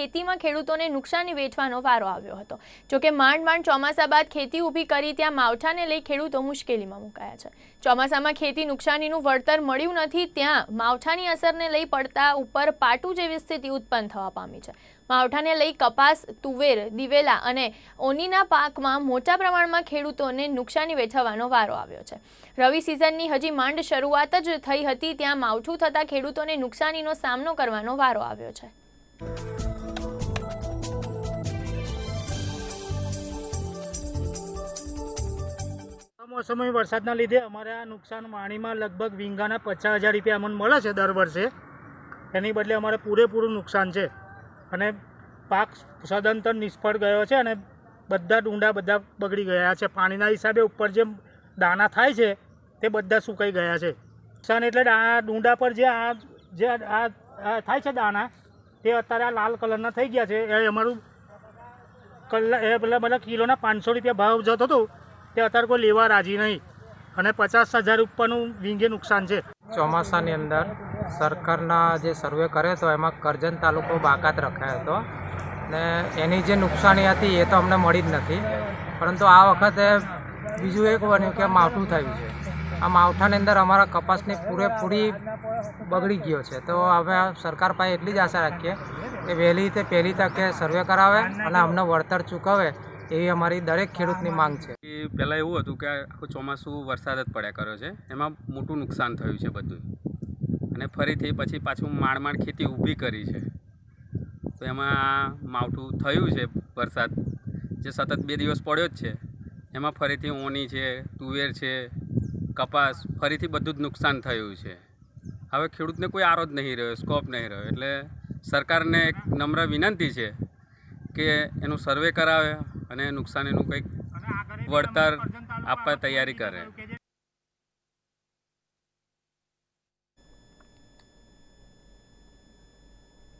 ખેતીમાં ખેડૂતોને નુકસાની વેઠવાનો વારો આવ્યો હતો. જોકે માંડ માંડ ચોમાસા બાદ ખેતી ઊભી કરી ત્યાં માવઠાને લઈ ખેડૂતો મુશ્કેલીમાં મુકાયા છે. ચોમાસામાં ખેતી નુકસાનીનું વળતર મળ્યું નથી, ત્યાં માવઠાની અસરને લઈ પડતા ઉપર પાટું જેવી સ્થિતિ ઉત્પન્ન થવા પામી છે. માવઠાને લઈ કપાસ, તુવેર, દિવેલા અને ઓનીના પાકમાં મોટા પ્રમાણમાં ખેડૂતોને નુકસાની વેઠવાનો વારો આવ્યો છે. રવિ સિઝનની હજી માંડ શરૂઆત જ થઈ હતી, ત્યાં માવઠું થતાં ખેડૂતોને નુકસાનીનો સામનો કરવાનો વારો આવ્યો છે. મોસમી વરસાદના લીધે અમારે આ નુકસાન વાણીમાં લગભગ વીંગાના પચાસ હજાર રૂપિયા અમને મળે છે દર વર્ષે. એની બદલે અમારે પૂરેપૂરું નુકસાન છે. અને પાક સદંતર નિષ્ફળ ગયો છે અને બધા ડુંડા બધા બગડી ગયા છે. પાણીના હિસાબે ઉપર જે દાણા થાય છે, તે બધા સુકાઈ ગયા છે. નુકસાન એટલે આ ડુંડા પર જે આ જે આ થાય છે દાણા, તે અત્યારે આ લાલ કલરના થઈ ગયા છે. એ અમારું કલાક એ પેલા બધા કિલોના પાંચસો રૂપિયા ભાવ જતો હતો. તે અત્યારે કોઈ લેવા રાજી નહીં. અને પચાસ હજાર ઉપરનું વિંગે નુકસાન છે. ચોમાસાની અંદર સરકારના જે સર્વે કર્યો હતો, એમાં કરજણ તાલુકો બાકાત રખાયો હતો. ને એની જે નુકસાની હતી, એ તો અમને મળી જ નથી. પરંતુ આ વખતે બીજું એક બન્યું કે માવઠું થયું છે. આ માવઠાની અંદર અમારા કપાસની પૂરેપૂરી બગડી ગયો છે. તો હવે સરકાર પાસે એટલી જ આશા રાખીએ કે વહેલી તે પહેલી તકે સર્વે કરાવે અને અમને વળતર ચૂકવે એવી અમારી દરેક ખેડૂતની માંગ છે. એ પહેલાં એવું હતું કે આખું ચોમાસું વરસાદ જ પડ્યા કર્યો છે. એમાં મોટું નુકસાન થયું છે બધું. અને ફરીથી પછી પાછું માંડ માંડ ખેતી ઊભી કરી છે. તો એમાં માવઠું થયું છે વરસાદ. જે સતત બે દિવસ પડ્યો જ છે. એમાં ફરીથી ઓની છે, તુવેર છે, કપાસ, ફરીથી બધું જ નુકસાન થયું છે. હવે ખેડૂતને કોઈ આરો જ નહીં રહ્યો સ્કોપ નહીં રહ્યો. એટલે સરકારને એક નમ્ર વિનંતી છે કે એનું સર્વે કરાવે અને નુકસાનીનું કંઈક વળતર આપવા તૈયારી કરે.